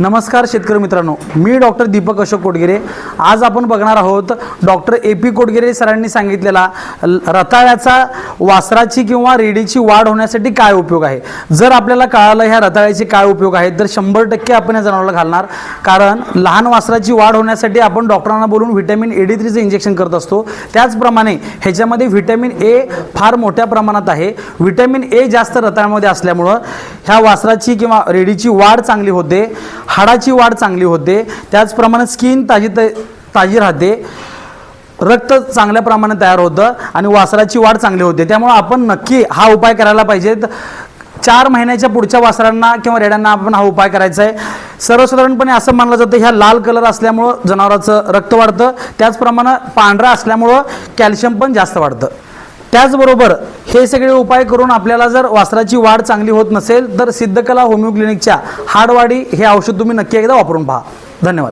नमस्कार शेतकरी मित्रांनो मी डॉक्टर दीपक अशोक कोटगिरे. आज आपण बघणार आहोत डॉक्टर ए पी कोटगिरे सरांनी सांगितलेला रताळ्याचा वासराची किंवा रेडीची वाढ होण्यासाठी काय उपयोग आहे? जर आपल्याला कळालं ह्या रताळ्याचे काय उपयोग आहेत तर शंभर टक्के आपण या जनावरला घालणार. कारण लहान वासराची वाढ होण्यासाठी आपण डॉक्टरांना बोलून व्हिटॅमिन ए डी थ्रीचं इंजेक्शन करत असतो. त्याचप्रमाणे ह्याच्यामध्ये व्हिटॅमिन ए फार मोठ्या प्रमाणात आहे. व्हिटॅमिन ए जास्त रताळ्यामध्ये असल्यामुळं ह्या वासराची किंवा रेडीची वाढ चांगली होते हाडाची वाढ चांगली होते त्याचप्रमाणे स्किन ताजी त ताजी राहते रक्त चांगल्या प्रमाणात तयार होतं आणि वासराची वाढ चांगली होते. त्यामुळं आपण नक्की हा उपाय करायला पाहिजेत चार महिन्याच्या पुढच्या वासरांना किंवा रेड्यांना आपण हा उपाय करायचा आहे. सर्वसाधारणपणे असं मानलं जातं ह्या लाल कलर असल्यामुळं जनावराचं रक्त वाढतं. त्याचप्रमाणे पांढरा असल्यामुळं कॅल्शियम पण जास्त वाढतं. त्याचबरोबर हे सगळे उपाय करून आपल्याला जर वासराची वाढ चांगली होत नसेल तर सिद्धकला होमिओ क्लिनिकच्या हाडवाडी हे औषध तुम्ही नक्की एकदा वापरून पहा. धन्यवाद.